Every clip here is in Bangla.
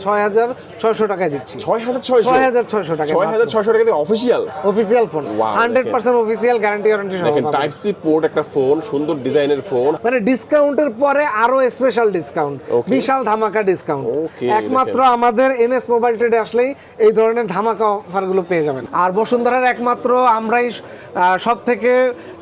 ছয় হাজার ছয়শো টাকায় দিচ্ছি। ছয় হাজার ছয়শো ছয় হাজার ছয়শো টাকা ছয় হাজার ছয়শো টাকা official official phone hundred percent official guarantee warranty দেখেন টাইপ সি পোর্ট একটা ফোন সুন্দর ডিজাইনের ফোন মানে ডিসকাউন্টের পরে আরও স্পেশাল ডিসকাউন্ট বিশাল ধামাকা ডিসকাউন্ট একমাত্র আমাদের এনএস মোবাইল ট্রেডে আসলেই এই ধরনের ধামাকা অফারগুলো পেয়ে যাবেন। আর বসুন্ধরার একমাত্র আমরাই সব থেকে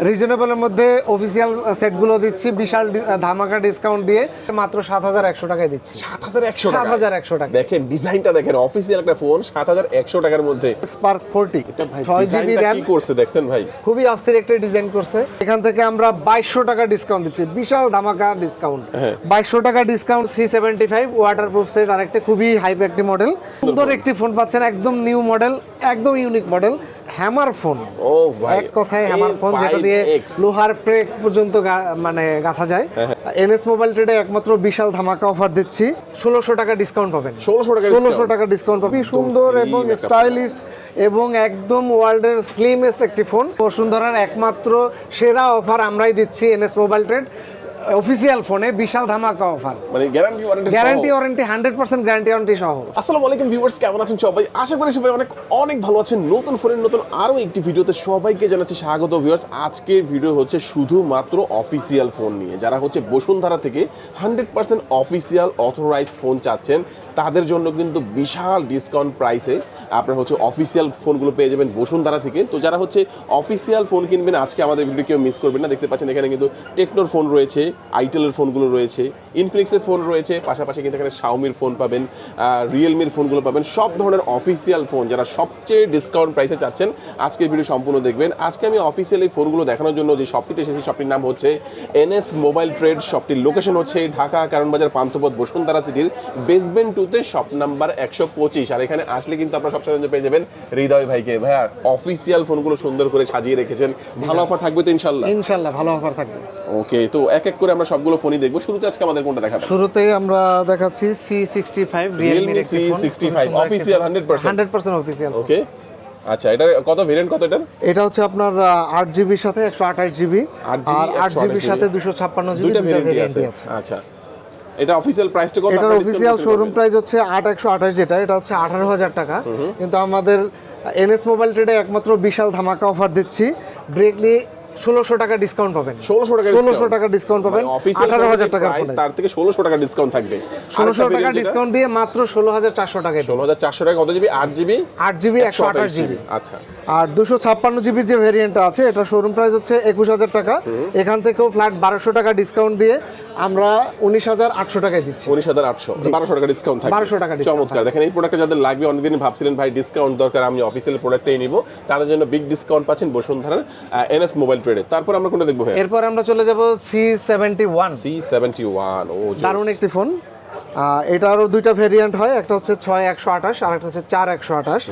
রিজনেবলের মধ্যে অফিসিয়াল সেটগুলো দিচ্ছি বিশাল ধামাকা ডিসকাউন্ট দিয়ে মাত্র সাত হাজার একশো টাকায় দিচ্ছি। সাত হাজার একশো সাত টাকা হাজার একশো টাকা দেখেন ডিজাইনটা দেখেন অফিসিয়াল একটা ফোন সাত হাজার একশো টাকার মধ্যে। স্পার্ক ফোরটি ভাই ছয় জিবি র্যাম কি করছে দেখছেন ভাই? খুবই অস্থির একটা ডিজাইন করছে। এখান থেকে আমরা বাইশশো টাকা ডিসকাউন্ট দিচ্ছি। বিশাল ধামাকা ডিসকাউন্ট হ্যাঁ। বাইশশো টাকা discount C seventy five water proof set আর একটা খুবই হাইপ একটি মডেল সুন্দর একটি ফোন পাচ্ছেন একদম নিউ মডেল একদম ইউনিক মডেল হ্যামার ফোন ও এক কথায় হ্যামার ফোন যেটা দিয়ে লোহার প্রেক পর্যন্ত মানে গাঁথা যায়। হ্যাঁ, এনএস মোবাইল ট্রেডে একমাত্র বিশাল ধামাকা অফার দিচ্ছি। ষোলোশো টাকা ডিসকাউন্ট পাবেন। 1600 টাকা ষোলোশো? টাকা ডিসকাউন্ট পাবেন। সুন্দর এবং স্টাইলিস্ট এবং একদম ওয়ার্ল্ডের স্লিমেস্ট একটি ফোন বসুন্ধরার একমাত্র সেরা অফার আমরাই দিচ্ছি এনএস মোবাইল ট্রেড। অফিসিয়াল ফোনে বিশাল ধামাকা অফার মানে guarantee warranty guarantee warranty hundred percent guarantee warranty সহ। আসসালামু আলাইকুম ভিউয়ার্স কেমন আছেন সবাই? আশা করি সবাই অনেক অনেক ভালো আছেন। নতুন ফোনের নতুন আরও একটি ভিডিওতে সবাইকে জানাচ্ছি স্বাগত ভিউয়ার্স আজকের ভিডিও হচ্ছে শুধুমাত্র অফিসিয়াল ফোন নিয়ে। যারা হচ্ছে বসুন্ধরা থেকে hundred percent official authorise phone চাচ্ছেন তাদের জন্য কিন্তু বিশাল ডিসকাউন্ট প্রাইসে আপনারা হচ্ছে অফিসিয়াল ফোনগুলো পেয়ে যাবেন বসুন্ধরা থেকে। তো যারা হচ্ছে অফিসিয়াল ফোন কিনবেন আজকে আমাদের ভিডিও কেউ মিস করবেন না। দেখতে পাচ্ছেন এখানে কিন্তু টেকনোর ফোন রয়েছে। আইটেলের ফোনগুলো রয়েছে ইনফিনিক্সের ফোন রয়েছে পাশাপাশি কিন্তু এখানে শাওমির ফোন পাবেন রিয়েলমির ফোনগুলো পাবেন সব ধরনের অফিসিয়াল ফোন যারা সবচেয়ে ডিসকাউন্ট প্রাইসে চাচ্ছেন আজকের ভিডিও সম্পূর্ণ দেখবেন। আজকে আমি অফিসিয়াল এই ফোনগুলো দেখানোর জন্য যে শপটিতে এসেছি শপটির নাম হচ্ছে এনএস মোবাইল ট্রেড শপটির লোকেশন হচ্ছে ঢাকা কারণবাজার পান্থপথ বসুন্ধরা সিটির বেসমেন্ট টুতে শপ নাম্বার একশো পঁচিশ। আর এখানে আসলে কিন্তু আপনারা সবসময় পেয়ে যাবেন হৃদয় ভাইকে। ভাইয়া অফিসিয়াল ফোনগুলো সুন্দর করে সাজিয়ে রেখেছেন। ভালো অফার থাকবে তো ইনশাল্লাহ ইনশাল্লাহ ভালো অফার থাকবে। ওকে তো এক এক করে আমরা সবগুলো ফোনই দেখব। শুরুতে আজকে আমাদের কোনটা দেখাবেন? শুরুতে আমরা দেখাচ্ছি C sixty five Realme C65 official 100% hundred percent official okay আচ্ছা এটা কত ভেরিয়েন্ট কত এটার? এটা হচ্ছে আপনার আট জিবির সাথে একশো আঠাশ জিবি আর আট 128 জিবির সাথে দুশো ছাপ্পান্ন জিবি দুইটা দুইটা ভেরিয়েন্ট আছে। আচ্ছা। এটা অফিসিয়াল প্রাইসটা কত? এটার আপনারা অফিসিয়াল শোরুম প্রাইস হচ্ছে আট একশো আঠাশ যেটা এটা হচ্ছে আঠারো হাজার টাকা। কিন্তু আমাদের এনএস মোবাইল ট্রেডে একমাত্র বিশাল ধামাকা অফার দিচ্ছি। ডিরেক্টলি ষোলোশো টাকা ডিসকাউন্ট পাবেন। 1600 টাকা ষোলোশো টাকা ডিসকাউন্ট পাবেন। মানে আঠারো হাজার ফোনে তার থেকে ষোলোশো টাকা ডিসকাউন্ট থাকবে। ষোলোশো টাকা ডিসকাউন্ট দিয়ে মাত্র ষোলো হাজার চারশো টাকায় ষোলো হাজার চারশো টাকা কত জিবি? আট জিবি? আট জিবি একশো আঠাশ জিবি। আচ্ছা। আর দুশো ছাপ্পান্ন জিবির যে ভেরিয়েন্টটা আছে এটা শোরুম প্রাইস হচ্ছে একুশ হাজার টাকা। এখান থেকেও ফ্ল্যাট বারোশো টাকা ডিসকাউন্ট দিয়ে আমরা উনিশ হাজার আটশো টাকায় দিচ্ছি। উনিশ হাজার আটশো। বারোশো টাকা ডিসকাউন্ট 1200 টাকা চমৎকার। দেখেন এই প্রোডাক্টটা যাদের লাগবে অনেকদিন ভাবছিলেন ভাই ডিসকাউন্ট দরকার আমি অফিসিয়াল প্রোডাক্টটাই নিব। তাদের জন্য বিগ ডিসকাউন্ট পাচ্ছেন বসুন্ধরার এনএস মোবাইল ট্রেডে তারপর আমরা কোনটা দেখব এরপর আমরা চলে যাব C seventy one C seventy one ও দারুণ একটি ফোন এটারও দুইটা ভেরিয়েন্ট হয় একটা হচ্ছে ছয় একশো আঠাশ আর একটা হচ্ছে চার একশো আঠাশ।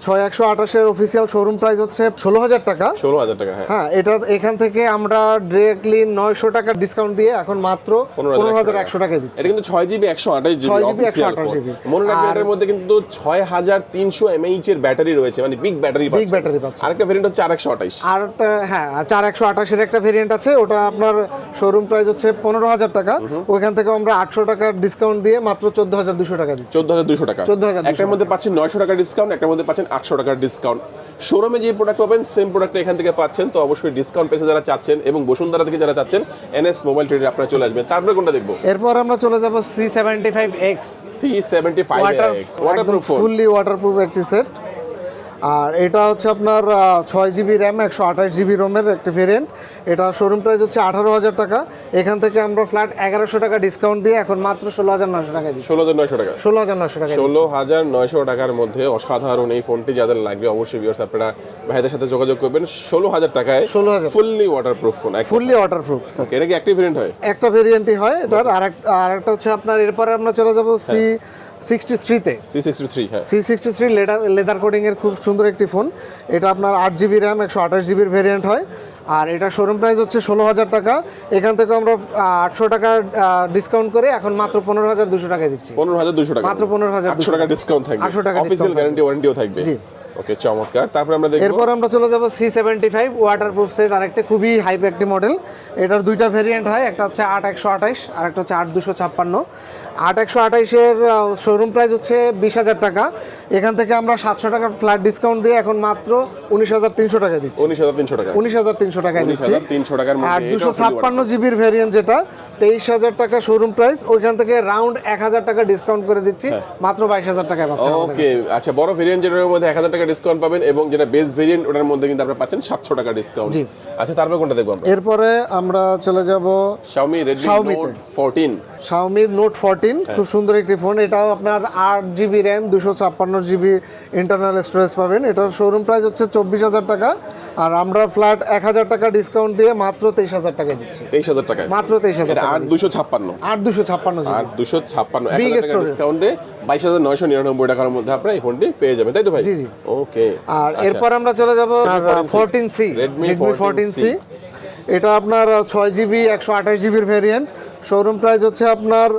ছয় একশো আঠাশের অফিসিয়াল শোরুম প্রাইস হচ্ছে ষোলো হাজার টাকা। ষোলো হাজার টাকা হ্যাঁ। হ্যাঁ এটা এখান থেকে আমরা ডিরেক্টলি নয়শো টাকা ডিসকাউন্ট দিয়ে এখন মাত্র পনেরো হাজার একশো টাকায় দিচ্ছি। এটা কিন্তু ছয় জিবি একশো আঠাশ জিবি 6GB, অফিসিয়াল 128GB মনে রাখবেন আর- এটার মধ্যে কিন্তু ছয় হাজার তিনশো এমএইচ এর ব্যাটারি রয়েছে মানে বিগ ব্যাটারি Big battery পাচ্ছেন। আরেকটা ভেরিয়েন্ট হচ্ছে আরেকশো আঠাইশ আর একটা হ্যাঁ চার একশো আঠাশের একটা ভেরিয়েন্ট আছে ওটা আপনার শোরুম প্রাইস হচ্ছে পনেরো হাজার টাকা। ওইখান থেকে আমরা আটশো টাকার ডিসকাউন্ট দিয়ে মাত্র চোদ্দ হাজার দুশো টাকা দিচ্ছি। চোদ্দ হাজার দুশো টাকা। চোদ্দ হাজার একটার মধ্যে পাচ্ছেন নয়শো টাকার ডিসকাউন্ট একটার মধ্যে পাচ্ছেন আটশো টাকার ডিসকাউন্ট শোরুমে যে প্রোডাক্ট পাবেন সেম প্রোডাক্ট এখান থেকে পাচ্ছেন তো অবশ্যই ডিসকাউন্ট পেসে যারা চাচ্ছেন এবং বসুন্ধরা থেকে যারা চাচ্ছেন এনএস মোবাইল ট্রেডে আপনারা চলে আসবেন। তারপরে কোনটা দেখব? এরপর আমরা চলে যাব C seventy five X C seventy five water waterproof fully waterproof একটি সেট আর এটা হচ্ছে আপনার ছয় জিবি র্যাম একশো আঠাশ জিবি রোমের একটি ভেরিয়েন্ট এটা শোরুম প্রাইস হচ্ছে আঠারো হাজার টাকা। এখান থেকে আমরা ফ্ল্যাট এগারোশো টাকা ডিসকাউন্ট দিয়ে এখন মাত্র ষোলো হাজার নশো টাকা দিচ্ছি। ষোলো হাজার নয়শো টাকা। ষোলো হাজার নশো টাকা ষোলো হাজার নয়শো টাকার মধ্যে অসাধারণ এই ফোনটি যাদের লাগবে অবশ্যই ভিউয়ার্স আপনারা ভাইদের সাথে যোগাযোগ করবেন। ষোলো হাজার টাকায় 16,000 fully waterproof phone fully waterproof এটা কি অ্যাক্টিভ ভেরিয়েন্ট হয়? একটা ভেরিয়েন্টই হয় এটার। আর আর একটা হচ্ছে আপনার এরপরে আমরা চলে যাব সি সিক্সটি থ্রিতে সি সিক্সটি থ্রি হ্যাঁ। C sixty three leather leather coating এর খুব সুন্দর একটি ফোন এটা আপনার আট জিবি র্যাম একশো আঠাশ জিবির ভেরিয়েন্ট হয়। আর এটা শোরুম প্রাইস হচ্ছে ষোলো হাজার টাকা। এখান থেকে আমরা আটশো টাকা ডিসকাউন্ট করে এখন মাত্র পনেরো হাজার দুশো টাকায় দিচ্ছি। পনেরো হাজার দুশো টাকা। মাত্র 15,200 আটশো টাকা ডিসকাউন্ট থাকবে। 800 টাকা অফিসিয়াল গ্যারান্টি ওয়ারেন্টিও থাকবে। জি। ওকে চমৎকার। তারপর আমরা দেখব এরপর আমরা চলে যাব C seventy five waterproof set আরেকটা খুবই হাইপ একটি মডেল এটার দুইটা ভেরিয়েন্ট হয় একটা হচ্ছে আট একশো আঠাইশ আর একটা হচ্ছে আট দুশো ছাপ্পান্ন। আট একশো আঠাইশের শোরুম প্রাইস হচ্ছে বিশ হাজার টাকা। এখান থেকে আমরা সাতশো টাকার ফ্ল্যাট ডিসকাউন্ট দিয়ে এখন মাত্র উনিশ হাজার তিনশো টাকা দিচ্ছি। উনিশ হাজার তিনশো টাকা। উনিশ হাজার তিনশো উনিশ দিচ্ছি। তিনশো টাকার আর দুশো ছাপ্পান্ন জিবির ভেরিয়েন্ট যেটা তেইশ হাজার টাকা শোরুম প্রাইস ওইখান থেকে রাউন্ড এক হাজার টাকা ডিসকাউন্ট করে দিচ্ছি মাত্র বাইশ হাজার টাকায় আমাদের ওকে আচ্ছা বড় ভেরিয়েন্ট যেটার মধ্যে এক হাজার টাকা ডিসকাউন্ট পাবেন এবং যেটা বেস ভেরিয়েন্ট ওটার মধ্যে কিন্তু আপনারা পাচ্ছেন সাতশো টাকা ডিসকাউন্ট। আচ্ছা তারপর কোনটা দেখব আমরা? এরপরে আমরা চলে যাব Xiaomi Redmi। Note 14 Xiaomi Note 14 খুব সুন্দর একটি ফোন এটাও আপনার আট জিবি র্যাম দুশো ছাপ্পান্ন জিবি ইন্টারনাল স্টোরেজ পাবেন। এটার শোরুম প্রাইস হচ্ছে চব্বিশ হাজার টাকা। আর আমরা ফ্ল্যাট এক হাজার টাকা ডিসকাউন্ট দিয়ে মাত্র তেইশ হাজার টাকায় দিচ্ছি। তেইশ হাজার টাকায় মাত্র তেইশ হাজার টাকা আট দুশো ছাপ্পান্ন। আট দুশো ছাপ্পান্ন আর জিবি দুশো ছাপ্পান্ন। টাকা ডিসকাউন্টে বাইশ হাজার নয়শো নিরানব্বই টাকার মধ্যে আপনারা এই ফোনটি পেয়ে যাবেন তাই তো ভাই? জি, জি। ওকে আর এরপর আমরা চলে যাব fourteen C Redmi Redmi fourteen 14C C এটা আপনার ছয় জিবি একশো আঠাশ জিবির ভেরিয়েন্ট শোরুম প্রাইস হচ্ছে আপনার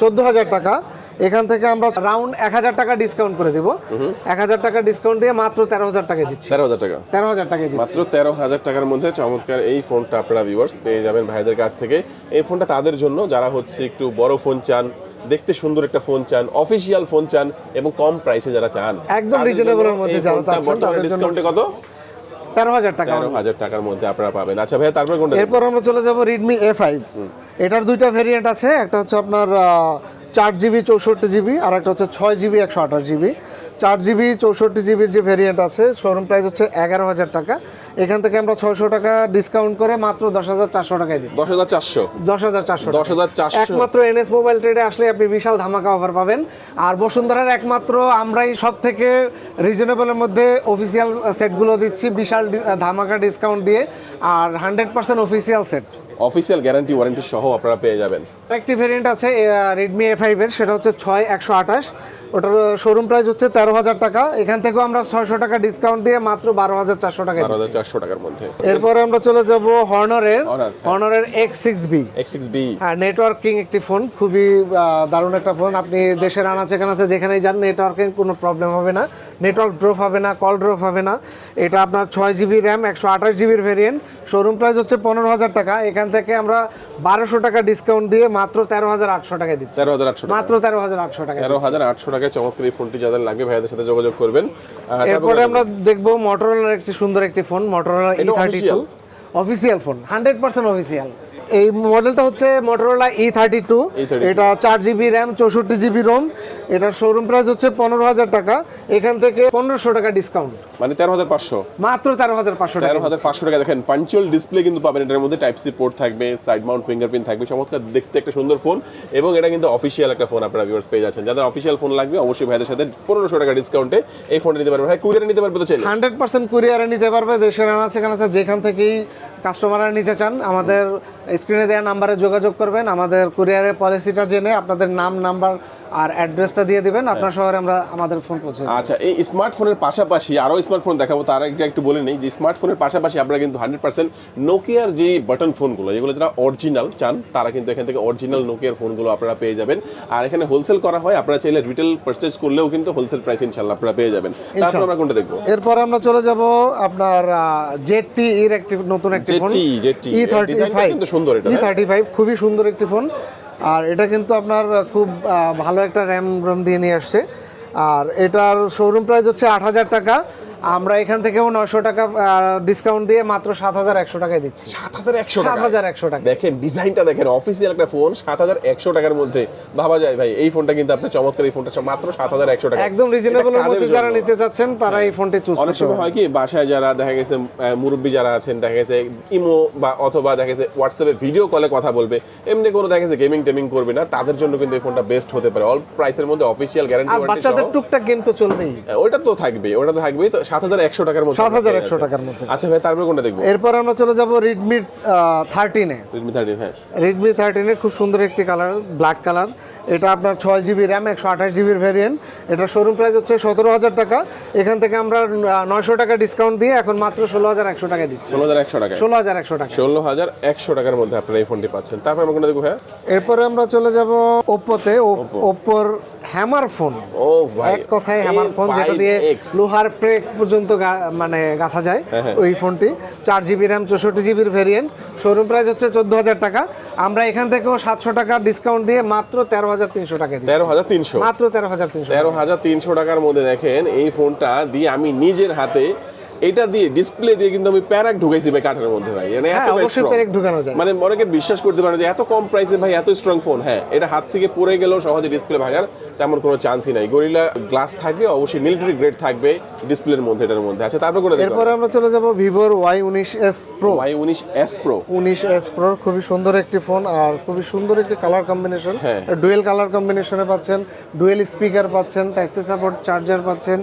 চোদ্দ হাজার টাকা। এখান থেকে আমরা রাউন্ড এক হাজার টাকা ডিসকাউন্ট করে দিব। এক হাজার টাকা ডিসকাউন্ট দিয়ে মাত্র তেরো হাজার টাকা দিচ্ছি। তেরো হাজার টাকা। তেরো হাজার টাকা দিচ্ছি। মাত্র তেরো হাজার টাকার মধ্যে চমৎকার এই ফোনটা আপনারা ভিউয়ার্স পেয়ে যাবেন ভাইদের কাছ থেকে। এই ফোনটা তাদের জন্য যারা হচ্ছে একটু বড় ফোন চান দেখতে সুন্দর একটা ফোন চান অফিসিয়াল ফোন চান এবং কম প্রাইসে যারা চান একদম এর মধ্যে যারা ফোনটা বর্তমানে ডিসকাউন্টে কত? তেরো হাজার টাকা। তেরো হাজার টাকার মধ্যে আপনারা পাবেন। আচ্ছা ভাইয়া তারপরে কোনটা এরপর আমরা চলে যাব রেডমি এ ফাইভ এটার দুইটা ভেরিয়েন্ট আছে। একটা হচ্ছে আপনার চার জিবি চৌষট্টি জিবি আর একটা হচ্ছে ছয় জিবি একশো আঠাশ জিবি। চার জিবি চৌষট্টি জিবির যে ভেরিয়েন্ট আছে শোরুম প্রাইস হচ্ছে এগারো হাজার টাকা। এখান থেকে আমরা ছয়শো টাকা ডিসকাউন্ট করে মাত্র দশ হাজার চারশো টাকায় দিই দশ হাজার চারশো। দশ হাজার চারশো দশ হাজার চারশো। একমাত্র এনএস মোবাইল ট্রেডে আসলে আপনি বিশাল ধামাকা অফার পাবেন। আর বসুন্ধরার একমাত্র আমরাই সব থেকে রিজনেবলের মধ্যে অফিসিয়াল সেটগুলো দিচ্ছি বিশাল ধামাকা ডিসকাউন্ট দিয়ে। আর hundred percent official set official guarantee warranty সহ আপনারা পেয়ে যাবেন। একটি ভেরিয়েন্ট আছে রেডমি এ ফাইভের সেটা হচ্ছে ছয় একশো আঠাশ। ওটার শোরুম প্রাইস হচ্ছে তেরো হাজার টাকা। এখান থেকেও আমরা ছয়শো টাকা ডিসকাউন্ট দিয়ে মাত্র বারো হাজার চারশো টাকা বারো হাজার চারশো টাকার মধ্যে। এরপরে আমরা চলে যাব হর্নারের Honor, হ্যাঁ। হর্নারের X six B X six B হ্যাঁ নেটওয়ার্কিং একটি ফোন খুবই দারুণ একটা ফোন আপনি দেশের আনাচে কানাচে যেখানেই যান নেটওয়ার্কিং কোনো প্রবলেম হবে না। নেটওয়ার্ক ড্রপ হবে না কল ড্রপ হবে না। এটা আপনার ছয় জিবি র্যাম একশো আঠাশ জিবির ভেরিয়েন্ট শোরুম প্রাইস হচ্ছে পনেরো হাজার টাকা। এখান থেকে আমরা বারোশো টাকা ডিসকাউন্ট দিয়ে মাত্র তেরো হাজার আটশো টাকায় দিচ্ছি। তেরো হাজার আটশো মাত্র তেরো হাজার আটশো টাকা তেরো হাজার আটশো টাকায় চমৎকার এই ফোনটি যাদের লাগবে ভাইয়াদের সাথে যোগাযোগ করবেন। এরপরে আমরা দেখব মোটরোলার একটি সুন্দর একটি phone Motorola E thirty two official phone hundred percent official এই মডেলটা হচ্ছে মোটরোলা ই থার্টি টু এটা চার জিবি র্যাম চৌষট্টি জিবি রোম এটার শোরুম প্রাইস হচ্ছে পনেরো হাজার টাকা। এখান থেকে পনেরোশো টাকা ডিসকাউন্ট মানে তেরো হাজার পাঁচশো। মাত্র তেরো হাজার পাঁচশো তেরো হাজার পাঁচশো টাকা দেখেন পাঞ্চুয়াল ডিসপ্লে কিন্তু পাবেন এটার মধ্যে টাইপ সি পোর্ট থাকবে সাইড মাউন্ট ফিঙ্গারপ্রিন্ট থাকবে চমৎকার দেখতে একটা সুন্দর ফোন এবং এটা কিন্তু অফিসিয়াল একটা ফোন আপনারা ভিউয়ার্স পেয়ে যাচ্ছেন। যাদের অফিসিয়াল ফোন লাগবে অবশ্যই ভাইদের সাথে পনেরোশো টাকা ডিসকাউন্টে এই ফোনটা নিতে পারবে। ভাই কুরিয়ারে নিতে পারবে তো চাইলে হান্ড্রেড পার্সেন্ট কুরিয়ারে নিতে পারবে। দেশের আনাচে কানাচে যেখান থেকেই কাস্টমাররা নিতে চান, আমাদের স্ক্রিনে দেওয়া নাম্বারে যোগাযোগ করবেন, আমাদের কুরিয়ারের পলিসিটা জেনে আপনাদের নাম নাম্বার আর অ্যাড্রেসটা দিয়ে দিবেন আপনার শহরে আমরা আমাদের ফোন পৌঁছে আচ্ছা এই স্মার্টফোনের পাশাপাশি আরও স্মার্টফোন দেখাবো তার আগে একটু বলে নেই যে স্মার্টফোনের পাশাপাশি আপনারা কিন্তু হান্ড্রেড পার্সেন্ট নোকিয়ার যে বাটন ফোনগুলো যেগুলো যারা অরিজিনাল চান তারা কিন্তু এখান থেকে অরিজিনাল নোকিয়ার ফোনগুলো আপনারা পেয়ে যাবেন। আর এখানে হোলসেল করা হয় আপনারা চাইলে রিটেল পারচেজ করলেও কিন্তু হোলসেল প্রাইস ইনশাল্লাহ আপনারা পেয়ে যাবেন। তারপর আমরা কোনটা দেখব? এরপর আমরা চলে যাব আপনার জেড টি এর একটি নতুন একটি phone ZTE, ZTE, E thirty five কিন্তু সুন্দর এটা, ই হ্যাঁ? থার্টি ফাইভ খুবই সুন্দর একটি ফোন আর এটা কিন্তু আপনার খুব ভালো একটা র্যাম রোম দিয়ে নিয়ে আসছে। আর এটার শোরুম প্রাইস হচ্ছে আট হাজার টাকা। আমরা এখান থেকেও নয়শো টাকা ডিসকাউন্ট দিয়ে মাত্র সাত হাজার একশো টাকায় দিচ্ছি। সাত হাজার একশো সাত হাজার একশো টাকা। দেখেন ডিজাইনটা দেখেন অফিসিয়াল একটা ফোন সাত হাজার একশো টাকার মধ্যে। ভাবা যায় ভাই এই ফোনটা কিন্তু আপনি চমৎকার এই ফোনটা মাত্র সাত হাজার একশো টাকা একদম রিজনেবলের এটা মধ্যে যারা নিতে চাচ্ছেন তারা এই ফোনটি চুজ অনেক সময় হয় কি বাসায় যারা দেখা গেছে মুরব্বী যারা আছেন দেখা গেছে ইমো বা অথবা দেখা গেছে হোয়াটসঅ্যাপে ভিডিও কলে কথা বলবে এমনি কোনো দেখা গেছে গেমিং টেমিং করবে না তাদের জন্য কিন্তু এই ফোনটা বেস্ট হতে পারে। অল প্রাইসের মধ্যে অফিসিয়াল গ্যারান্টি আর বাচ্চাদের টুকটাক গেম তো চলবেই। ওটা তো থাকবে ওটা তো থাকবেই। তো সাত হাজার একশো টাকার মধ্যে 7,100 একশো টাকার মধ্যে। আচ্ছা ভাই তারপরে কোনটা দেখব? এরপর আমরা চলে যাব রেডমি থার্টিনে রেডমি থার্টিন হ্যাঁ। রেডমি থার্টিনের খুব সুন্দর একটি কালার ব্ল্যাক কালার এটা আপনার ছয় জিবি র্যাম একশো আঠাশ জিবির ভ্যারিয়েন্ট এটা শোরুম প্রাইস হচ্ছে সতেরো হাজার টাকা। এখান থেকে আমরা নয়শো টাকা ডিসকাউন্ট দিয়ে এখন মাত্র ষোলো হাজার একশো টাকা দিচ্ছি। ষোলো হাজার একশো টাকা ষোলো হাজার একশো টাকা। ষোলো হাজার একশো টাকার মধ্যে আপনারা এই ফোনটি পাচ্ছেন। তারপর আমরা দেখব হ্যাঁ এরপরে আমরা চলে যাব ওপ্পোতে ওপ্পোর হ্যামার ফোন ও এক কথায় হ্যামার ফোন যেটা দিয়ে লোহার প্রেক পর্যন্ত মানে গাঁথা যায় হ্যাঁ, হ্যাঁ। ওই ফোনটি চার জিবি র্যাম চৌষট্টি জিবির ভেরিয়েন্ট শোরুম প্রাইস হচ্ছে চোদ্দ হাজার টাকা। আমরা এখান থেকেও সাতশো টাকা ডিসকাউন্ট দিয়ে মাত্র তেরো হাজার তিনশো টাকা তেরো হাজার তিনশো। মাত্র তেরো হাজার তিনশো তেরো হাজার তিনশো টাকার মধ্যে দেখেন এই ফোনটা দিয়ে আমি নিজের হাতে এটা দিয়ে ডিসপ্লে দিয়ে কিন্তু আমি প্যারাক ঢুকাইছি ভাই কাঠের মধ্যে ভাই। মানে হ্যাঁ, এতটা প্যারাক ঢুকানো যায়। মানে অনেকে বিশ্বাস করতে পারে যে এত কম প্রাইসে ভাই এত স্ট্রং ফোন হ্যাঁ এটা হাত থেকে পড়ে গেলেও সহজে ডিসপ্লে ভাঙার তেমন কোনো চান্সই নাই। গরিলা গ্লাস থাকবে অবশ্যই মিলিটারি গ্রেড থাকবে ডিসপ্লের মধ্যে এটার মধ্যে। আচ্ছা তারপর করে এরপরে আমরা চলে যাব ভিভোর ওয়াই উনিশ এস প্রো ওয়াই উনিশ এস প্রো উনিশ এস প্রো খুবই সুন্দর একটি ফোন আর খুবই সুন্দর একটি কালার কম্বিনেশন হ্যাঁ। ডুয়েল কালার কম্বিনেশনে পাচ্ছেন ডুয়েল স্পিকার পাচ্ছেন ট্যাক্সি সাপোর্ট চার্জার পাচ্ছেন।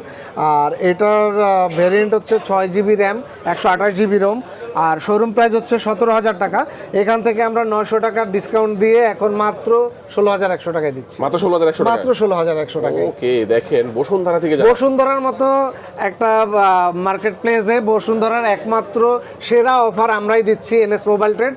আর এটার ভেরিয়েন্ট হচ্ছে ছয় জিবি র্যাম একশো আঠাশ জিবি রোম আর শোরুম প্রাইস হচ্ছে সতেরো হাজার টাকা। এখান থেকে আমরা নয়শো টাকার ডিসকাউন্ট দিয়ে এখন মাত্র ষোলো হাজার একশো টাকায় দিচ্ছি। মাত্র ষোলো হাজার একশো মাত্র ষোলো হাজার একশো টাকা ওকে দেখেন বসুন্ধরা থেকে বসুন্ধরার মতো একটা মার্কেট প্লেসে বসুন্ধরার একমাত্র সেরা অফার আমরাই দিচ্ছি এনএস মোবাইল ট্রেড।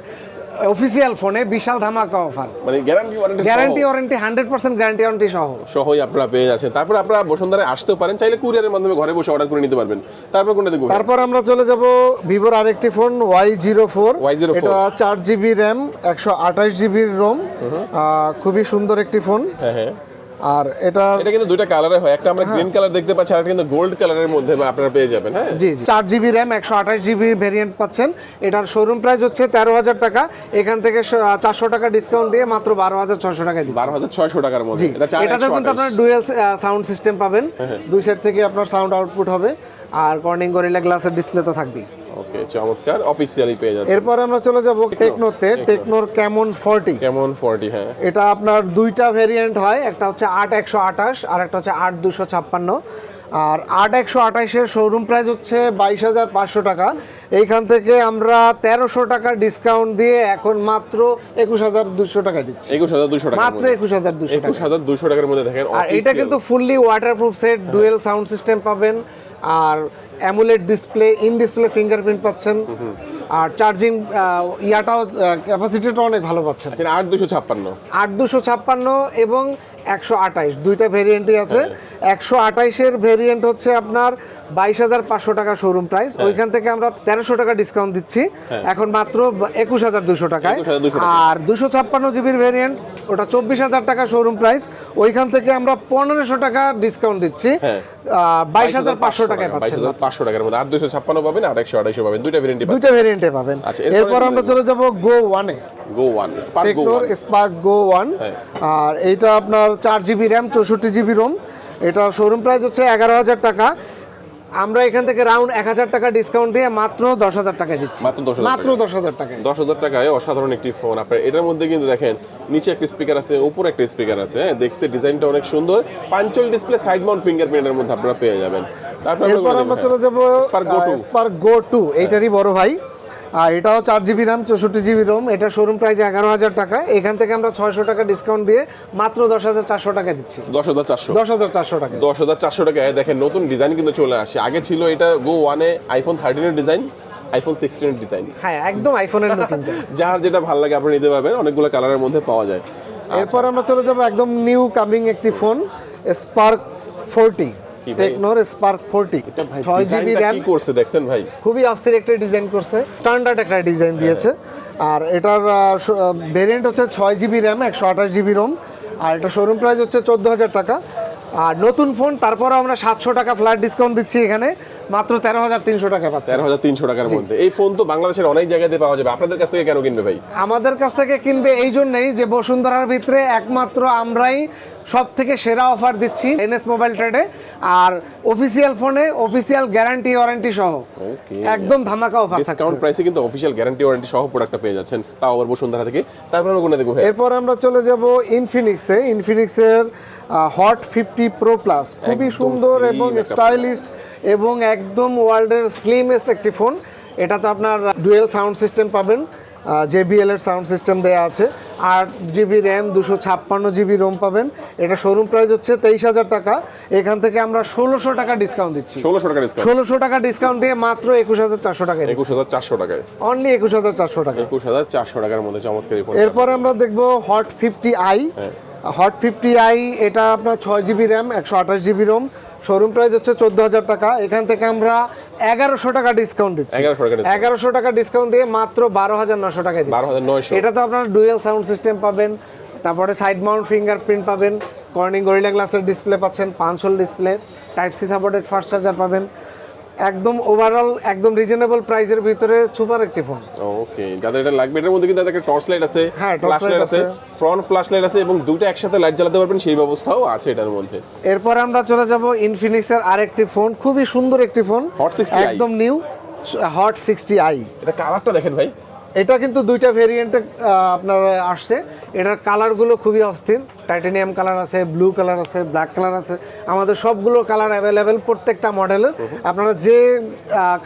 অফিসিয়াল ফোনে বিশাল ধামাকা অফার মানে guarantee warranty guarantee warranty hundred percent guarantee warranty সহ। সহই আপনারা পেয়ে যাচ্ছেন। তারপর আপনারা বসুন্ধরায় আসতেও পারেন চাইলে কুরিয়ারের মাধ্যমে ঘরে বসে অর্ডার করে নিতে পারবেন। তারপর কোনটা দেখব তারপর আমরা চলে যাব ভিভোর আরেকটি phone Y zero four Y04 এটা চার জিবি র্যাম একশো আঠাশ জিবির রোম খুবই সুন্দর একটি ফোন হ্যাঁ হ্যাঁ। আর এটার এটা কিন্তু দুইটা কালারে হয়। একটা আমরা গ্রিন কালার দেখতে পাচ্ছি আর কিন্তু গোল্ড কালারের মধ্যে আপনারা পেয়ে যাবেন হ্যাঁ? জি জি। চার জিবি র্যাম একশো আঠাশ জিবি ভেরিয়েন্ট পাচ্ছেন। এটার শোরুম প্রাইস হচ্ছে তেরো হাজার টাকা। এখান থেকে চারশো টাকা ডিসকাউন্ট দিয়ে মাত্র বারো হাজার ছশো টাকা দিচ্ছি। বারো হাজার ছয়শো টাকার মধ্যে। এটা চার এটাতে কিন্তু। আপনার ডুয়েল সাউন্ড সিস্টেম পাবেন। হ্যাঁ, দুই সাইড থেকে আপনার সাউন্ড আউটপুট হবে। আর কর্নিং গরিলা গ্লাসের ডিসপ্লে তো থাকবেই। ওকে চমৎকার। অফিসিয়ালি পেয়ে যাচ্ছে এরপর আমরা চলে যাব টেকনোতে টেকনোর ক্যামন ফর্টি কেমন ফোরটি হ্যাঁ। এটা আপনার দুইটা ভেরিয়েন্ট হয় একটা হচ্ছে আট একশো আঠাশ আর একটা হচ্ছে আট দুশো ছাপ্পান্ন। আর আট একশো আঠাশের শোরুম প্রাইস হচ্ছে বাইশ হাজার পাঁচশো টাকা। এইখান থেকে আমরা তেরোশো টাকা ডিসকাউন্ট দিয়ে এখন মাত্র একুশ হাজার দুশো টাকা দিচ্ছি। একুশ হাজার দুশো টাকা মাত্র একুশ হাজার দুশো একুশ টাকা। হাজার দুশো টাকার মধ্যে দেখেন আর এটা কিন্তু fully waterproof set dual sound system পাবেন। আর AMOLED display in display fingerprint পাচ্ছেন। আর চার্জিং ইয়াটাও ক্যাপাসিটিটা অনেক ভালো পাচ্ছেন। আচ্ছা আট দুশো ছাপ্পান্ন। আট দুশো ছাপ্পান্ন এবং একশো আঠাইশ দুইটা ভেরিয়েন্টই আছে। একশো আঠাইশের ভেরিয়েন্ট হচ্ছে আপনার বাইশ হাজার পাঁচশো টাকা শোরুম প্রাইস ওইখান থেকে আমরা তেরোশো টাকা ডিসকাউন্ট দিচ্ছি। এখন মাত্র একুশ হাজার দুশো টাকায় আর দুশো ছাপ্পান্ন জিবির ভেরিয়েন্ট ওটা চব্বিশ হাজার টাকা শোরুম প্রাইস ওইখান থেকে আমরা পনেরোশো টাকা ডিসকাউন্ট দিচ্ছি। হ্যাঁ। বাইশ হাজার পাঁচশো টাকায় পাচ্ছেন হাজার পাঁচশো টাকার মধ্যে। আর দুশো ছাপ্পান্ন পাবেন আর একশো আড়াইশো পাবেন। দুইটা ভেরিয়েন্টি দুইটা ভেরিয়েন্টে পাবেন। আচ্ছা, এরপর আমরা চলে যাব গো ওয়ানে go one spark go one spark go one হ্যাঁ। আর এইটা আপনার চার জিবি র্যাম চৌষট্টি জিবি রোম এটা শোরুম প্রাইস হচ্ছে এগারো হাজার টাকা। আমরা এখান থেকে রাউন্ড এক হাজার টাকা ডিসকাউন্ট দিয়ে মাত্র দশ হাজার টাকায় দিচ্ছি। মাত্র 10,000 মাত্র দশ হাজার টাকায়। দশ হাজার টাকায় অসাধারণ একটি ফোন আপনার এটার মধ্যে কিন্তু দেখেন নিচে একটা স্পিকার আছে উপরে একটা স্পিকার আছে। হ্যাঁ দেখতে ডিজাইনটা অনেক সুন্দর। Punch hole display side mount ফিঙ্গারপ্রিন্টের মধ্যে আপনারা পেয়ে যাবেন। তারপর আমরা? চলে যাব Spark Go 2 spark go two এইটারই বড় ভাই। আর এটাও চার জিবি র্যাম চৌষট্টি জিবি রোম এটা শোরুম প্রাইস এগারো হাজার টাকা। এখান থেকে আমরা ছয়শো টাকা ডিসকাউন্ট দিয়ে মাত্র দশ হাজার চারশো টাকা দিচ্ছি। দশ হাজার চারশো। দশ হাজার চারশো টাকা। দশ হাজার চারশো টাকায় দেখেন নতুন ডিজাইন কিন্তু চলে আসে। আগে ছিল এটা গো ওয়ানে আইফোন থার্টিনের ডিজাইন আইফোন সিক্সটিনের ডিজাইন হ্যাঁ একদম আইফোনের যার যেটা ভালো লাগে আপনি নিতে পারবেন অনেকগুলো কালারের মধ্যে পাওয়া যায়। এরপর আমরা চলে যাব একদম নিউ কামিং একটি ফোন স্পার্ক ফোরটি? টেকনোর স্পার্ক ফোরটি এটা ভাই ছয় জিবি র্যাম কি করছে দেখছেন ভাই? খুবই অস্থির একটা ডিজাইন করছে। স্ট্যান্ডার্ড একটা ডিজাইন দিয়েছে। আর এটার ভেরিয়েন্ট হচ্ছে ছয় জিবি র্যাম একশো আঠাশ জিবি রোম আর এটা শোরুম প্রাইস হচ্ছে চোদ্দ হাজার টাকা। আর নতুন ফোন তারপরও আমরা সাতশো টাকা ফ্ল্যাট ডিসকাউন্ট দিচ্ছি এখানে। মাত্র তেরো হাজার তিনশো টাকা পাচ্ছি। তেরো হাজার তিনশো টাকার মধ্যে। এই ফোন তো বাংলাদেশের অনেক জায়গাতে পাওয়া যাবে। আপনাদের কাছ থেকে কেন কিনবে ভাই? আমাদের কাছ থেকে কিনবে এই জন্যই যে বসুন্ধরার ভিতরে একমাত্র আমরাই সব থেকে সেরা অফার দিচ্ছি এনএস মোবাইল ট্রেডে আর অফিসিয়াল ফোনে অফিসিয়াল গ্যারান্টি ওয়ারেন্টি সহ। একদম ধামাকা অফার ডিসকাউন্ট প্রাইসে কিন্তু অফিসিয়াল গ্যারান্টি ওয়ারেন্টি সহ প্রোডাক্টটা পেয়ে যাচ্ছেন। তাও আবার বসুন্ধরা থেকে। তারপর আমরা কোনটা দেখব এরপর আমরা চলে যাব ইনফিনিক্সে ইনফিনিক্সের হট ফিফটি প্রো প্লাস খুবই সুন্দর এবং স্টাইলিস্ট এবং একদম ওয়ার্ল্ডের স্লিমেস্ট একটি ফোন এটা তো আপনার ডুয়েল সাউন্ড সিস্টেম পাবেন। জেবিএল এর সাউন্ড সিস্টেম দেওয়া আছে। আট জিবি র্যাম দুশো ছাপ্পান্ন জিবি রোম পাবেন। এটা শোরুম প্রাইস হচ্ছে তেইশ হাজার টাকা। এখান থেকে আমরা ষোলোশো টাকা ডিসকাউন্ট দিচ্ছি। ষোলোশো টাকা ডিসকাউন্ট ষোলোশো টাকা ডিসকাউন্ট দিয়ে মাত্র একুশ হাজার চারশো টাকা একুশ হাজার চারশো টাকায়। অনলি একুশ হাজার চারশো টাকা। একুশ হাজার চারশো টাকার মধ্যে চমৎকার এরপরে আমরা দেখব hot fifty I. Hot fifty I এটা আপনার ছয় জিবি র্যাম একশো আঠাশ জিবি রোম শোরুম প্রাইস হচ্ছে চোদ্দ হাজার টাকা। এখান থেকে আমরা এগারোশো টাকা ডিসকাউন্ট দিচ্ছি। 1100 টাকা discount। এগারোশো টাকা ডিসকাউন্ট দিয়ে মাত্র বারো হাজার নশো টাকায় দিচ্ছি। বারো হাজার নয়শো। এটা তো আপনার ডুয়েল সাউন্ড সিস্টেম পাবেন তারপরে সাইড মাউন্ট ফিঙ্গারপ্রিন্ট পাবেন কর্নিং গরিলা গ্লাসের ডিসপ্লে পাচ্ছেন পাঁচ hole display type C supported fast charger পাবেন। একদম ওভারঅল একদম রিজনেবল প্রাইসের ভিতরে সুপার একটি ফোন ওকে যাদের এটা লাগবে এটার মধ্যে কিন্তু একটা টর্চ লাইট আছে হ্যাঁ, টর্চ ফ্ল্যাশ লাইট আছে আছে। ফ্রন্ট ফ্ল্যাশ লাইট আছে এবং দুটো একসাথে লাইট জ্বালাতে পারবেন সেই ব্যবস্থাও আছে এটার মধ্যে। এরপর আমরা চলে যাব ইনফিনিক্সের আরেকটি ফোন খুবই সুন্দর একটি ফোন হট সিক্সটি একদম নিউ হট সিক্সটি আই এটা কালারটা দেখেন ভাই এটা কিন্তু দুইটা ভেরিয়েন্টে আপনার আসছে। এটার কালারগুলো খুবই অস্থির। টাইটানিয়াম কালার আছে ব্লু কালার আছে ব্ল্যাক কালার আছে। আমাদের সবগুলো কালার অ্যাভেলেবেল প্রত্যেকটা মডেলের আপনারা যে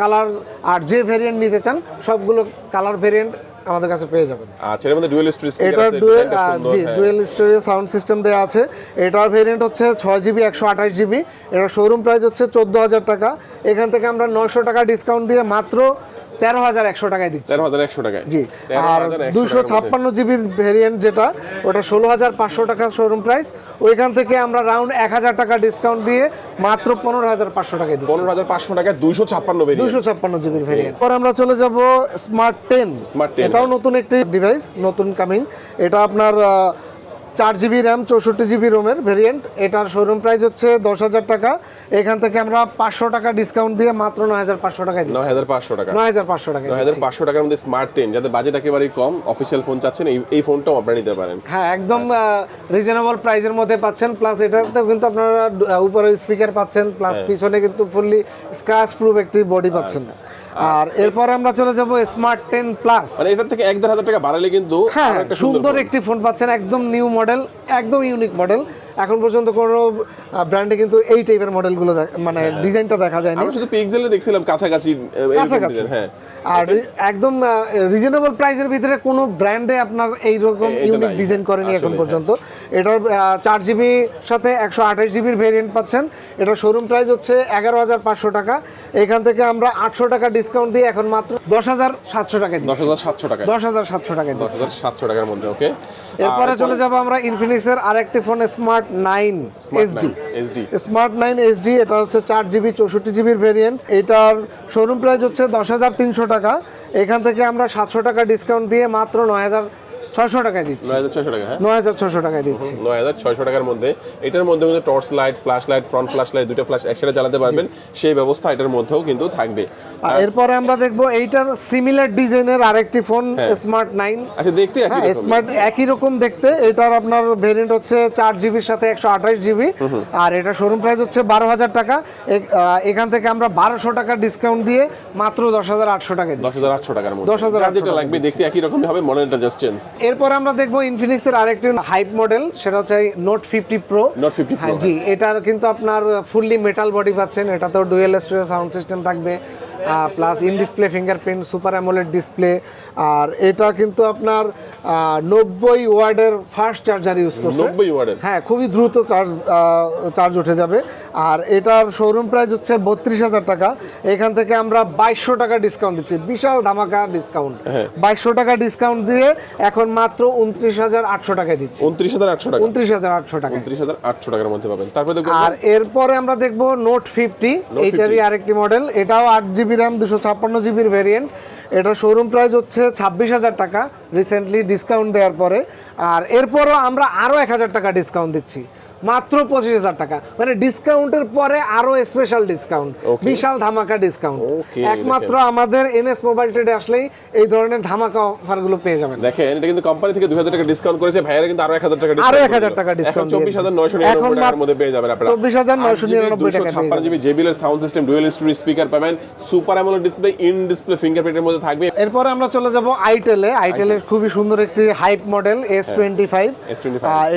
কালার আর যে ভেরিয়েন্ট নিতে চান সবগুলো কালার ভেরিয়েন্ট আমাদের কাছে পেয়ে যাবেন। আচ্ছা এর মধ্যে ডুয়েল স্টোরেজ এটা dual G dual storage sound system দেওয়া আছে। এটার ভেরিয়েন্ট হচ্ছে ছয় জিবি একশো আঠাশ জিবি এটা শোরুম প্রাইস হচ্ছে চোদ্দ হাজার টাকা। এখান থেকে আমরা নয়শো টাকা ডিসকাউন্ট দিয়ে মাত্র তেরো হাজার একশো টাকায় দিচ্ছি। তেরো হাজার একশো টাকায়। জি আর দুশো ছাপ্পান্ন জিবির ভেরিয়েন্ট যেটা ওটা ষোলো হাজার পাঁচশো টাকা শোরুম প্রাইস ওইখান থেকে আমরা রাউন্ড এক হাজার টাকা ডিসকাউন্ট দিয়ে মাত্র পনেরো হাজার পাঁচশো টাকায় দিচ্ছি। পনেরো হাজার পাঁচশো টাকায় দুইশো ছাপ্পান্ন দুশো ছাপ্পান্ন জিবির ভেরিয়েন্ট পর আমরা চলে যাব স্মার্ট টেন Smart 10, এটাও। নতুন একটি ডিভাইস নতুন কামিং এটা আপনার চার জিবি র্যাম চৌষট্টি জিবি রোমের ভেরিয়েন্ট এটার শোরুম প্রাইস হচ্ছে দশ হাজার টাকা। এখান থেকে আমরা পাঁচশো টাকা ডিসকাউন্ট দিয়ে মাত্র নয় হাজার পাঁচশো টাকায় নয় হাজার পাঁচশো টাকা। নয় হাজার পাঁচশো টাকা নয় হাজার পাঁচশো টাকার মধ্যে স্মার্ট টেন যাদের বাজেট একেবারেই কম অফিসিয়াল ফোন চাচ্ছেন এই এই ফোনটাও আপনারা নিতে পারেন। হ্যাঁ একদম রিজনেবল প্রাইসের মধ্যে পাচ্ছেন। প্লাস এটাতে কিন্তু আপনারা উপরে স্পিকার পাচ্ছেন। প্লাস হ্যাঁ। পিছনে কিন্তু ফুললি স্ক্র্যাচ প্রুফ একটি বডি পাচ্ছেন। আচ্ছা। আর এরপর আমরা চলে যাব স্মার্ট টেন প্লাস মানে এটার থেকে এক দেড় হাজার টাকা বাড়ালে কিন্তু হ্যাঁ সুন্দর একটি ফোন পাচ্ছেন একদম নিউ মডেল একদম ইউনিক মডেল এখন পর্যন্ত কোনো ব্র্যান্ডে কিন্তু এই টাইপের মডেলগুলো মানে ডিজাইনটা দেখা যায়নি। আমরা শুধু পিক্সেলে দেখছিলাম কাছাকাছি কাছাকাছি। হ্যাঁ। আর একদম রিজনেবল প্রাইসের ভিতরে কোনো ব্র্যান্ডে আপনার এই রকম ইউনিক ডিজাইন হ্যাঁ, করেনি এখন পর্যন্ত। এটার চার জিবি সাথে একশো আঠাশ জিবির ভেরিয়েন্ট পাচ্ছেন। এটার শোরুম প্রাইস হচ্ছে এগারো হাজার পাঁচশো টাকা। এখান থেকে আমরা আটশো টাকা ডিসকাউন্ট দিয়ে এখন মাত্র দশ হাজার সাতশো টাকায় দশ হাজার সাতশো টাকা দশ হাজার সাতশো টাকায় দশ হাজার সাতশো টাকার মধ্যে ওকে এরপরে চলে যাব আমরা ইনফিনিক্সের আরেকটি phone smart nine SD SD smart nine HD এটা হচ্ছে চার জিবি চৌষট্টি জিবির ভেরিয়েন্ট এটার শোরুম প্রাইস হচ্ছে দশ হাজার তিনশো টাকা। এখান থেকে আমরা সাতশো টাকা ডিসকাউন্ট দিয়ে মাত্র নয় হাজার ছয়শো টাকায় দিচ্ছি। নয় হাজার ছয়শো টাকা হ্যাঁ? নয় হাজার ছশো টাকায় দিচ্ছি। নয় হাজার ছয়শো টাকার মধ্যে। এটার মধ্যে কিন্তু torch light flash light front flash light দুটো ফ্ল্যাশ একসাথে চালাতে পারবেন। সেই ব্যবস্থা এটার মধ্যেও কিন্তু থাকবে। আর এরপরে আমরা দেখব এইটার সিমিলার ডিজাইনের আরেকটি ফোন স্মার্ট নাইন আচ্ছা দেখতে একই হ্যাঁ স্মার্ট একই রকম দেখতে। এটার আপনার ভেরিয়েন্ট হচ্ছে চার জিবির সাথে একশো আঠাশ জিবি আর এটা শোরুম প্রাইস হচ্ছে বারো হাজার টাকা। এখান থেকে আমরা বারোশো টাকা ডিসকাউন্ট দিয়ে মাত্র দশ হাজার আটশো টাকা দশ হাজার আটশো টাকার মধ্যে। 10,800 যার যেটা লাগবে দেখতে একই রকমই হবে মডেলটা জাস্ট চেঞ্জ এরপর আমরা দেখব ইনফিনিক্সের আরেকটি হাইপ মডেল সেটা হচ্ছে note fifty pro note fifty হ্যাঁ জি এটার কিন্তু আপনার ফুললি মেটাল বডি পাচ্ছেন তো ডুয়েল স্টোরেজ সাউন্ড সিস্টেম থাকবে। Plus in display fingerprint super AMOLED display আর এটা কিন্তু আপনার নব্বই ওয়ার্ডের ফাস্ট চার্জার ইউজ করছে। নব্বই ওয়ার্ডের? হ্যাঁ খুবই দ্রুত চার্জ চার্জ উঠে যাবে। আর এটার শোরুম প্রাইস হচ্ছে বত্রিশ হাজার টাকা। এখান থেকে আমরা বাইশশো টাকা ডিসকাউন্ট দিচ্ছি। বিশাল ধামাকা ডিসকাউন্ট হ্যাঁ। বাইশশো টাকা ডিসকাউন্ট দিয়ে এখন মাত্র উনত্রিশ হাজার আটশো টাকায় দিচ্ছি। উনত্রিশ হাজার আটশো টাকা? উনত্রিশ হাজার আটশো টাকা উনত্রিশ হাজার আটশো টাকার মধ্যে পাবেন। তারপরে আর এরপরে আমরা দেখব নোট ফিফটি এইটারই আরেকটি মডেল এটাও আট জিবি র্যাম, দুশো ছাপ্পান্ন জিবির ভেরিয়েন্ট এটা শোরুম প্রাইস হচ্ছে ছাব্বিশ হাজার টাকা। রিসেন্টলি ডিসকাউন্ট দেওয়ার পরে। আর এরপরও আমরা আরও এক হাজার টাকা ডিসকাউন্ট দিচ্ছি। মাত্র পঁচিশ হাজার টাকা। মানে ডিসকাউন্টের পরে আরও স্পেশাল ডিসকাউন্ট বিশাল ধামাকা ডিসকাউন্ট একমাত্র আমাদের এনএস মোবাইল ট্রেডে আসলেই এই ধরনের ধামাকা অফারগুলো পেয়ে যাবেন। দেখেন এটা কিন্তু কোম্পানি থেকে দুই হাজার টাকা ডিসকাউন্ট করেছে ভাইয়ারা কিন্তু আরও এক হাজার টাকা আরও 1000 করেছিল। টাকা এখন চব্বিশ হাজার নয়শো নিরানব্বই মধ্যে পেয়ে যাবেন আপনারা। 24,999 টাকা পেয়ে ছাপ্পান্ন জিবি জেবিএল এর sound system dual stereo speaker পাবেন super AMOLED display in display ফিঙ্গারপ্রিন্টের মধ্যে থাকবে। এরপরে আমরা চলে যাব আইটেলে আইটেলের খুবই সুন্দর একটি hype model S twenty five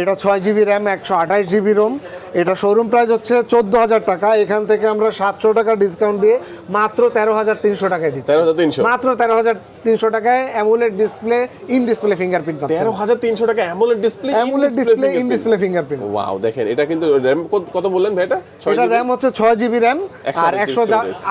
এটা ছয় জিবি র্যাম একশো আঠাশ জিবি জিবি রোম। এটা শোরুম প্রাইস হচ্ছে চোদ্দ হাজার টাকা। এখান থেকে আমরা সাতশো টাকা ডিসকাউন্ট দিয়ে মাত্র তেরো হাজার তিনশো টাকায় দিচ্ছি। তিনশো? মাত্র তেরো হাজার তিনশো টাকায় AMOLED display in display fingerprint তেরো হাজার তিনশো টাকা AMOLED display AMOLED display in display fingerprint wow দেখেন এটা কিন্তু র্যাম কত বললেন ভাই এটা? এটা র্যাম হচ্ছে ছয় জিবি র্যাম আর একশো।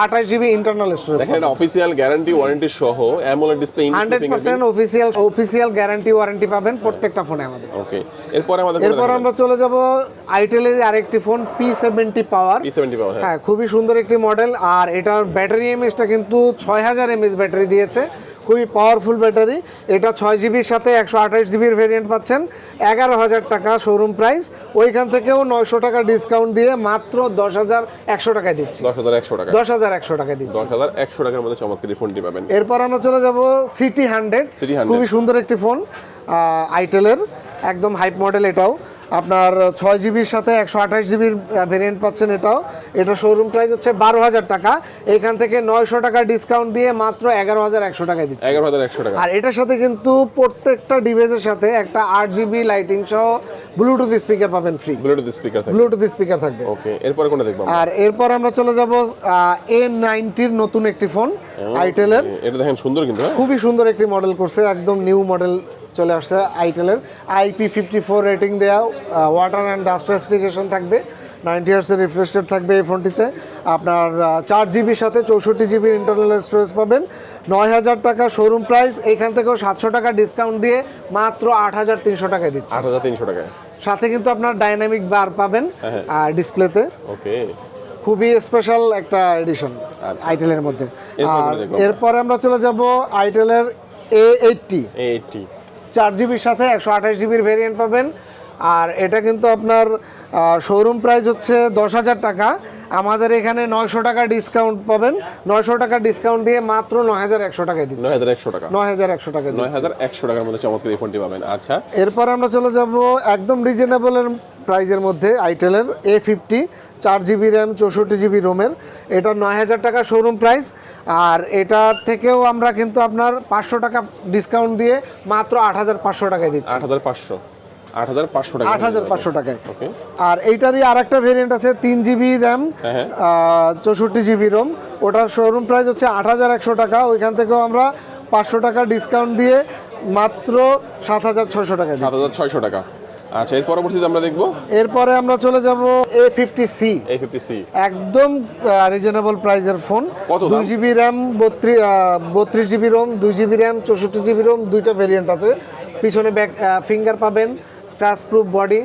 আঠাশ জিবি ইন্টারনাল স্টোরেজ দেখেন এটা অফিসিয়াল গ্যারান্টি ওয়ারেন্টি সহ AMOLED display in hundred percent official official guarantee warranty পাবেন প্রত্যেকটা ফোনে আমাদের। ওকে এরপরে আমাদের এরপর আমরা চলে যাব আইটেলের আরেকটি ফোন পি সেভেন্টি পাওয়ার হ্যাঁ। খুবই সুন্দর একটি মডেল। আর এটার ব্যাটারি এমএসটা কিন্তু ছয় হাজার এমএস ব্যাটারি দিয়েছে। খুবই পাওয়ারফুল ব্যাটারি। এটা ছয় জিবির সাথে একশো আঠাশ জিবির ভেরিয়েন্ট পাচ্ছেন। এগারো হাজার টাকা শোরুম প্রাইস ওইখান থেকেও নয়শো টাকা ডিসকাউন্ট দিয়ে মাত্র দশ হাজার একশো টাকায় দিচ্ছি। দশ হাজার একশো টাকা। দশ হাজার একশো টাকায় দিচ্ছি। দশ হাজার একশো টাকার মধ্যে চমৎকার ফোনটি পাবেন। এরপর আমরা চলে যাব সিটি হান্ড্রেড 100 খুবই সুন্দর একটি ফোন আইটেলের একদম হাইপ মডেল এটাও। আপনার ছয় জিবির সাথে একশো আঠাশ জিবির ভেরিয়েন্ট পাচ্ছেন এটাও। এটা শোরুম প্রাইস হচ্ছে বারো হাজার টাকা। এখান থেকে নয়শো টাকা ডিসকাউন্ট দিয়ে মাত্র এগারো হাজার একশো টাকায় দিচ্ছে। এগারো হাজার একশো টাকা। আর এটার সাথে কিন্তু প্রত্যেকটা ডিভাইসের সাথে একটা আট জিবি লাইটিং সহ ব্লুটুথ স্পিকার পাবেন ফ্রি ব্লুটুথ স্পিকার থাকে ব্লুটুথ স্পিকার থাকবে। ওকে এরপরে কোনটা দেখব আর এরপর আমরা চলে যাব এ নাইনটির নতুন একটি ফোন আইটেলের এটা দেখেন সুন্দর কিন্তু হ্যাঁ? খুবই সুন্দর একটি মডেল করছে একদম নিউ মডেল চলে আসছে আইটেলের আইপি ফিফটি ফোর রেটিং দেওয়া ওয়াটার অ্যান্ড ডাস্ট রেস্ট্রিকেশন থাকবে নাইনটি ইয়ার্সের রিফ্রেশ থাকবে এই ফোনটিতে। আপনার চার জিবির সাথে চৌষট্টি জিবির ইন্টারনাল স্টোরেজ পাবেন। নয় হাজার টাকা শোরুম প্রাইস এখান থেকেও সাতশো টাকা ডিসকাউন্ট দিয়ে মাত্র আট হাজার তিনশো টাকায় দিচ্ছে। আট হাজার তিনশো টাকায়। সাথে কিন্তু আপনার ডাইনামিক বার পাবেন হ্যাঁ। ডিসপ্লেতে ওকে। খুবই স্পেশাল একটা এডিশন আচ্ছা। আইটেলের মধ্যে। আর? এরপরে আমরা চলে যাব আইটেলের এ এইটটি এইটটি চার জিবির সাথে একশো আঠাশ জিবির ভেরিয়েন্ট পাবেন। আর এটা কিন্তু আপনার শোরুম প্রাইস হচ্ছে দশ হাজার টাকা। আমাদের এখানে নয়শো টাকা ডিসকাউন্ট পাবেন। নয়শো টাকা ডিসকাউন্ট দিয়ে মাত্র নয় হাজার একশো টাকায় দিচ্ছি। নয় হাজার একশো টাকা। নয় হাজার একশো টাকা নয় হাজার একশো টাকার মধ্যে চমৎকার এই ফোনটি পাবেন। আচ্ছা। এরপর আমরা চলে যাব একদম রিজনেবলের প্রাইজের মধ্যে আইটেলের এ ফিফটি চার জিবি র্যাম চৌষট্টি জিবি রোমের এটা নয় হাজার টাকা শোরুম প্রাইস আর এটা থেকেও আমরা কিন্তু আপনার পাঁচশো টাকা ডিসকাউন্ট দিয়ে মাত্র আট হাজার পাঁচশো টাকায় দিচ্ছি। আট হাজার পাঁচশো। আট হাজার পাঁচশো টাকা আট হাজার পাঁচশো টাকায়। আর এইটারই আর একটা ভেরিয়েন্ট আছে তিন জিবি র্যাম হ্যাঁ। চৌষট্টি জিবি রোম ওটার শোরুম প্রাইস হচ্ছে আট হাজার একশো টাকা। ওইখান থেকেও আমরা পাঁচশো টাকা ডিসকাউন্ট দিয়ে মাত্র সাত হাজার ছয়শো টাকা সাত হাজার ছয়শো টাকা। আচ্ছা এর পরবর্তীতে আমরা দেখব? এরপরে আমরা চলে যাব এ ফিফটি সি এই ফিফটি সি একদম রিজনেবল প্রাইসের ফোন? দুই জিবি র্যাম বত্রিশ বত্রিশ জিবি রোম দুই জিবি র্যাম চৌষট্টি জিবি রোম দুইটা ভেরিয়েন্ট আছে। পিছনে ব্যাক ফিঙ্গার পাবেন। স্ক্র্যাচ প্রুফ বডি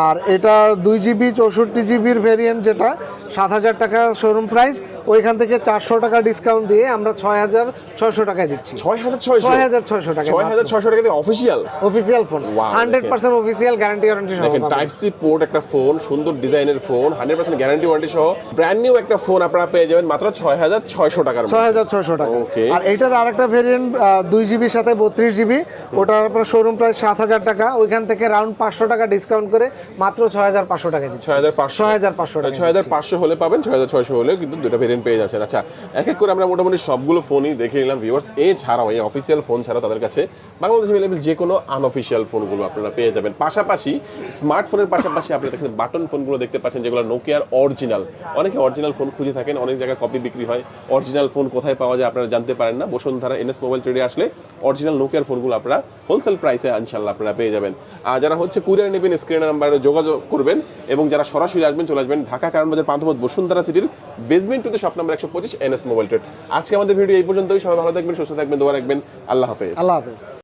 আর এটা দুই জিবি চৌষট্টি জিবির ভেরিয়েন্ট যেটা সাত হাজার টাকা শোরুম প্রাইস ওইখান থেকে চারশো টাকা ডিসকাউন্ট দিয়ে আমরা ছয় হাজার ছয়শো টাকায় দিচ্ছি ছয় হাজার ছয়শো ছয় হাজার ছয়শো টাকা ছয় হাজার ছয়শো টাকা দিয়ে official official phone hundred percent official guarantee warranty সহ টাইপ সি পোর্ট একটা ফোন সুন্দর ডিজাইনের phone hundred percent guarantee warranty সহ ব্র্যান্ড নিউ একটা ফোন আপনারা পেয়ে যাবেন মাত্র ছয় হাজার ছয়শো টাকার ছয় হাজার ছয়শো টাকা. আর এটার আরেকটা ভেরিয়েন্ট দুই জিবির সাথে বত্রিশ জিবি ওটার আপনার শোরুম প্রাইস সাত হাজার টাকা ওইখান থেকে রাউন্ড পাঁচশো টাকা ডিসকাউন্ট করে মাত্র ছয় হাজার পাঁচশো টাকা দিচ্ছি ছয় হাজার পাঁচশো ছয় হাজার পাঁচশো টাকা ছয় হাজার পাঁচশো হলে পাবেন, ছয় হাজার ছয়শো হলেও কিন্তু দুটো ভেরিয়েন্ট পেয়ে যাচ্ছেন। আচ্ছা এক এক করে আমরা মোটামুটি সবগুলো ফোনই দেখে নিলাম ভিউয়ার্স এছাড়াও, এই অফিসিয়াল ফোন ছাড়াও তাদের কাছে বাংলাদেশে অ্যাভেলেবল যে কোনো আনঅফিসিয়াল ফোনগুলো আপনারা পেয়ে যাবেন। পাশাপাশি স্মার্টফোনের পাশাপাশি আপনারা দেখেন বাটন ফোনগুলো দেখতে পাচ্ছেন, যেগুলো নোকিয়ার অরিজিনাল অনেকে অরিজিনাল ফোন খুঁজে থাকেন, অনেক জায়গায় কপি বিক্রি হয়। অরিজিনাল ফোন কোথায় পাওয়া যায় আপনারা জানতে পারেন না। বসুন্ধরা এনএস মোবাইল ট্রেডে আসলে অরিজিনাল নোকিয়ার ফোনগুলো আপনারা হোলসেল প্রাইসে ইনশাল্লাহ আপনারা পেয়ে যাবেন। আর যারা হচ্ছে কুরিয়ার নেবেন স্ক্রিনের নাম্বারে যোগাযোগ করবেন এবং যারা সরাসরি আসবেন, চলে আসবেন ঢাকা কারণ বাজার পান্থপথ বসুন্ধরা সিটির বেসমেন্ট টুতে শপ নাম্বার একশো পঁচিশ এন এস মোবাইল ট্রেড। আজকে আমাদের ভিডিও এই পর্যন্তই। সবাই ভালো থাকবেন, সুস্থ থাকবেন, দোয়া রাখবেন। আল্লাহ হাফেজ। আল্লাহ হাফেজ।